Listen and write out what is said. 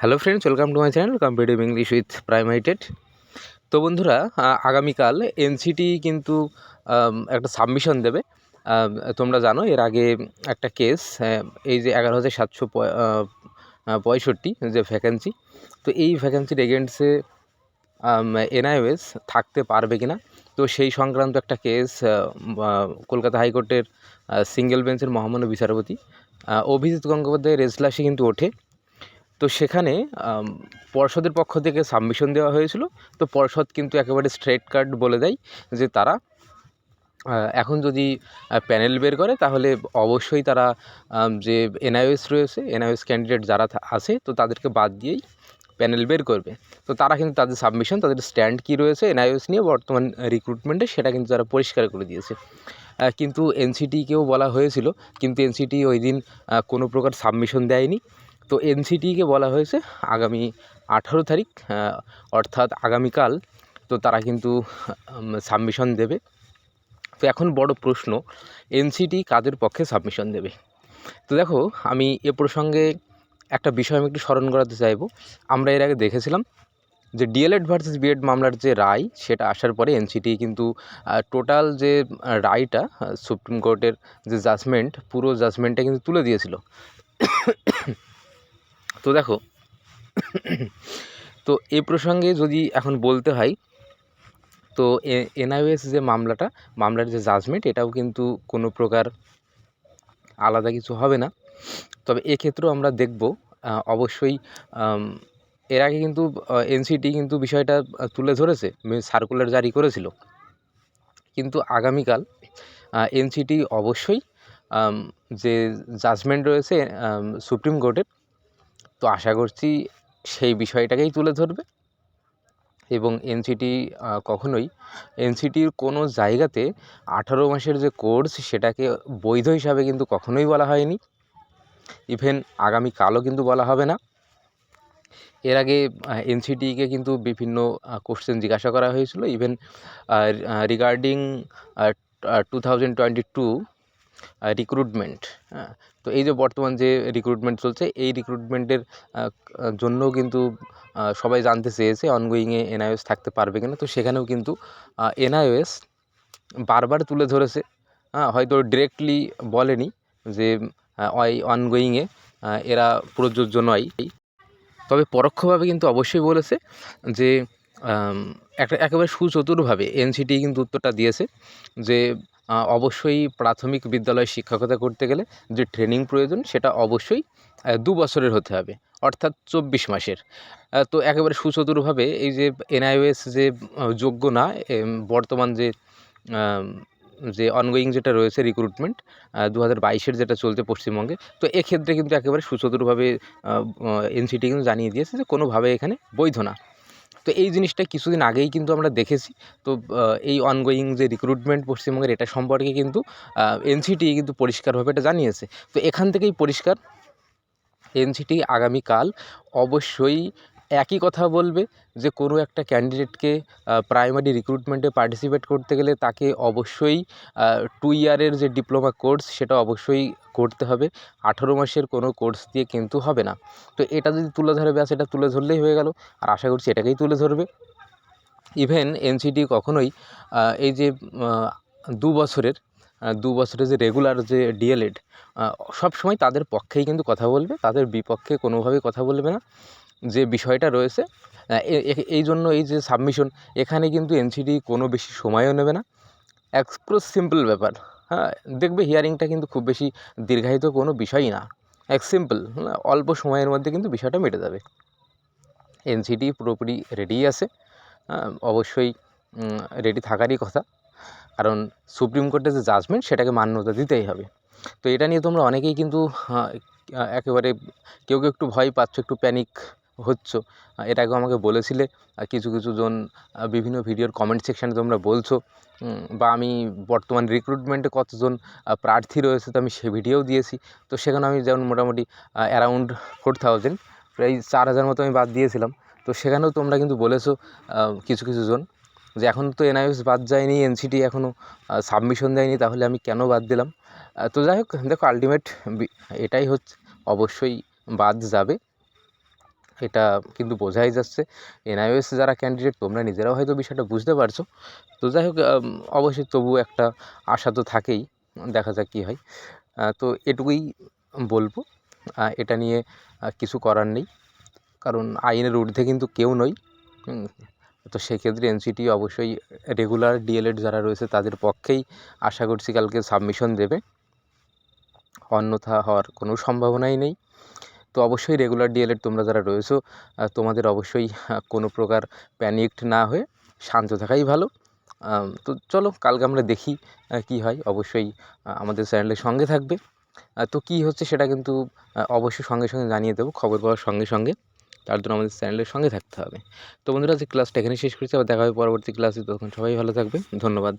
Hello friends welcome to my channel competitive English with প্রাইমাইটেড তো বন্ধুরা আগামীকাল এনসিটি কিন্তু একটা সাবমিশন দেবে। তোমরা জানো, এর আগে একটা কেস এই যে এগারো হাজার সাতশো পঁয়ষট্টি যে ভ্যাকেন্সি তো এই ভ্যাকেন্সির এগেন্সে এনআইওএস থাকতে পারবে কি না তো সেই সংক্রান্ত একটা কেস কলকাতা হাইকোর্টের সিঙ্গেল বেঞ্চের মহামান্য বিচারপতি অভিজিৎ গঙ্গোপাধ্যায়ের এজলাসে কিন্তু ওঠে। তো সেখানে পর্ষদের পক্ষ থেকে সাবমিশন দেওয়া হয়েছিল। তো পর্ষদ কিন্তু একেবারে স্ট্রেট কার্ড বলে দেয় যে তারা এখন যদি প্যানেল বের করে তাহলে অবশ্যই তারা যে এনআইএস রয়েছে এনআইএস ক্যান্ডিডেট যারা আছে, তো তাদেরকে বাদ দিয়েই প্যানেল বের করবে। তো তারা কিন্তু তাদের সাবমিশন তাদের স্ট্যান্ড কী রয়েছে এনআইএস নিয়ে বর্তমান রিক্রুটমেন্টে সেটা কিন্তু তারা পরিষ্কার করে দিয়েছে। কিন্তু এনসিটিকেও বলা হয়েছিল, কিন্তু এনসিটি ওই দিন কোনো প্রকার সাবমিশন দেয়নি। তো এনসিটিকে বলা হয়েছে আগামী আঠারো তারিখ অর্থাৎ আগামীকাল। তো তারা কিন্তু সাবমিশন দেবে। তো এখন বড় প্রশ্ন, এনসিটি কাদের পক্ষে সাবমিশন দেবে? তো দেখো, আমি এ প্রসঙ্গে একটা বিষয় আমি একটু স্মরণ করাতে চাইব। আমরা এর আগে দেখেছিলাম যে ডিএলএড ভার্সেস বিএড মামলার যে রায়, সেটা আসার পরে এনসিটি কিন্তু টোটাল যে রায়টা সুপ্রিম কোর্টের যে জাজমেন্ট পুরো জাজমেন্টটা কিন্তু তুলে দিয়েছিল। তো দেখো, তো এ প্রসঙ্গে যদি এখন বলতে হয়, তো এনআইএস যে মামলাটা, মামলার যে জাজমেন্ট এটাও কিন্তু কোনো প্রকার আলাদা কিছু হবে না। তবে এক্ষেত্রেও আমরা দেখব অবশ্যই এর আগে কিন্তু এনসিটি কিন্তু বিষয়টা তুলে ধরেছে সার্কুলার জারি করেছিল। কিন্তু আগামীকাল এনসিটি অবশ্যই যে জাজমেন্ট রয়েছে সুপ্রিম কোর্টের তো আশা করছি সেই বিষয়টাকেই তুলে ধরবে। এবং এনসিটি কখনোই এনসিটির কোনো জায়গাতে আঠারো মাসের যে কোর্স সেটাকে বৈধ হিসাবে কিন্তু কখনোই বলা হয়নি। ইভেন আগামীকালও কিন্তু বলা হবে না। এর আগে এনসিটিকে কিন্তু বিভিন্ন কোশ্চেন জিজ্ঞাসা করা হয়েছিল। Even regarding two thousand twenty two recruitment হ্যাঁ। তো এই যে বর্তমান যে রিক্রুটমেন্ট চলছে, এই রিক্রুটমেন্টের জন্যও কিন্তু সবাই জানতে চেয়েছে অনগোয়িংয়ে এনআইএস থাকতে পারবে কিনা। তো সেখানেও কিন্তু এনআইএস বারবার তুলে ধরেছে হ্যাঁ হয়তো ডিরেক্টলি বলেনি যে ওই অনগোয়িংয়ে এরা প্রযোজ্য নয়। তবে পরোক্ষভাবে কিন্তু অবশ্যই বলেছে যে একটা একেবারে সুচতুরভাবে এনসিটি কিন্তু উত্তরটা দিয়েছে যে অবশ্যই প্রাথমিক বিদ্যালয়ে শিক্ষকতা করতে গেলে যে ট্রেনিং প্রয়োজন, সেটা অবশ্যই দু বছরের হতে হবে, অর্থাৎ চব্বিশ মাসের। তো একেবারে সুচতুরভাবে এই যে এনআইওএস যে যোগ্য না বর্তমান যে যে অনগোয়িং যেটা রয়েছে রিক্রুটমেন্ট দু হাজার বাইশের যেটা চলছে পশ্চিমবঙ্গে, তো এক্ষেত্রে কিন্তু একেবারে সুচতুরভাবে এনসিটি কিন্তু জানিয়ে দিয়েছে যে কোনোভাবে এখানে বৈধ না। তো এই জিনিসটা কিছুদিন আগেই কিন্তু আমরা দেখেছি। তো এই অনগোয়িং যে রিক্রুটমেন্ট পশ্চিমবঙ্গের এটা সম্পর্কে কিন্তু এনসিটি কিন্তু পরিষ্কারভাবে এটা জানিয়েছে। তো এখান থেকেই পরিষ্কার এনসিটি আগামীকাল অবশ্যই একই কথা বলবে যে কোনো একটা ক্যান্ডিডেটকে প্রাইমারি রিক্রুটমেন্টে পার্টিসিপেট করতে গেলে তাকে অবশ্যই টু ইয়ারের যে ডিপ্লোমা কোর্স সেটা অবশ্যই করতে হবে। আঠেরো মাসের কোনো কোর্স দিয়ে কিন্তু হবে না। তো এটা যদি তুলে ধরে ব্যাস এটা তুলে ধরলেই হয়ে গেল। আর আশা করছি এটাকেই তুলে ধরবে। ইভেন এনসিটি কখনোই এই যে দু বছরের দু বছরের যে রেগুলার যে ডিএলএড সব সময় তাদের পক্ষেই কিন্তু কথা বলবে। তাদের বিপক্ষে কোনোভাবেই কথা বলবে না। যে বিষয়টা রয়েছে এই জন্য এই যে সাবমিশন এখানে কিন্তু এনসিটি কোনো বেশি সময়ও নেবে না। এক পুরো সিম্পল ব্যাপার হ্যাঁ? দেখবে হিয়ারিংটা কিন্তু খুব বেশি দীর্ঘায়িত কোনো বিষয়ই না। এক সিম্পল অল্প সময়ের মধ্যে কিন্তু বিষয়টা মিটে যাবে। এনসিটি পুরোপুরি রেডি আছে হ্যাঁ, অবশ্যই রেডি থাকারই কথা। কারণ সুপ্রিম কোর্টের যে জাজমেন্ট সেটাকে মান্যতা দিতেই হবে। তো এটা নিয়ে তোমরা অনেকেই কিন্তু একেবারে কেউ কেউ একটু ভয় পাচ্ছ একটু প্যানিক হচ্ছ। এর আগেও আমাকে বলেছিলে কিছু কিছু জন বিভিন্ন ভিডিওর কমেন্ট সেকশানে তোমরা বলছো বা আমি বর্তমান রিক্রুটমেন্টে কতজন প্রার্থী রয়েছে তো আমি সে ভিডিও দিয়েছি। তো সেখানে আমি যেমন মোটামুটি অ্যারাউন্ড ফোর থাউজেন্ড প্রায় চার হাজার মতো আমি বাদ দিয়েছিলাম। তো সেখানেও তোমরা কিন্তু বলেছ কিছু কিছু জন, যে এখন তো এনআইএস বাদ যায়নি এনসিটি এখনও সাবমিশন দেয়নি, তাহলে আমি কেন বাদ দিলাম? তো যাই হোক, দেখো আলটিমেট এটাই হচ্ছে, অবশ্যই বাদ যাবে। এটা কিন্তু বোঝাই যাচ্ছে। এনআইওএস যারা ক্যান্ডিডেট তোমরা নিজেরাও হয়তো বিষয়টা বুঝতে পারছ। তো যাই হোক অবশ্যই তবু একটা আশা তো থাকেই। দেখা যাক কী হয়। তো এটুকুই বলব। এটা নিয়ে কিছু করার নেই। কারণ আইনের ঊর্ধ্বে কিন্তু কেউ নই। তো সেক্ষেত্রে এনসিটি অবশ্যই রেগুলার ডিএলএড যারা রয়েছে, তাদের পক্ষেই আশা করছি কালকে সাবমিশন দেবে। অন্যথা হওয়ার কোনো সম্ভাবনাই নেই। তো অবশ্যই রেগুলার ডিএলএড তোমরা যারা রয়েছো তোমাদের অবশ্যই কোনো প্রকার প্যানিকড না হয়ে শান্ত থাকাই ভালো। তো চলো কালকে আমরা দেখি কী হয়। অবশ্যই আমাদের চ্যানেলের সঙ্গে থাকবে। তো কী হচ্ছে সেটা কিন্তু অবশ্যই সঙ্গে সঙ্গে জানিয়ে দেবো, খবর পাওয়ার সঙ্গে সঙ্গে। তার জন্য আমাদের চ্যানেলের সঙ্গে থাকতে হবে। তো বন্ধুরা যে ক্লাসটা এখানে শেষ করছি। আবার দেখা হবে পরবর্তী ক্লাসে তখন সবাই ভালো থাকবে ধন্যবাদ।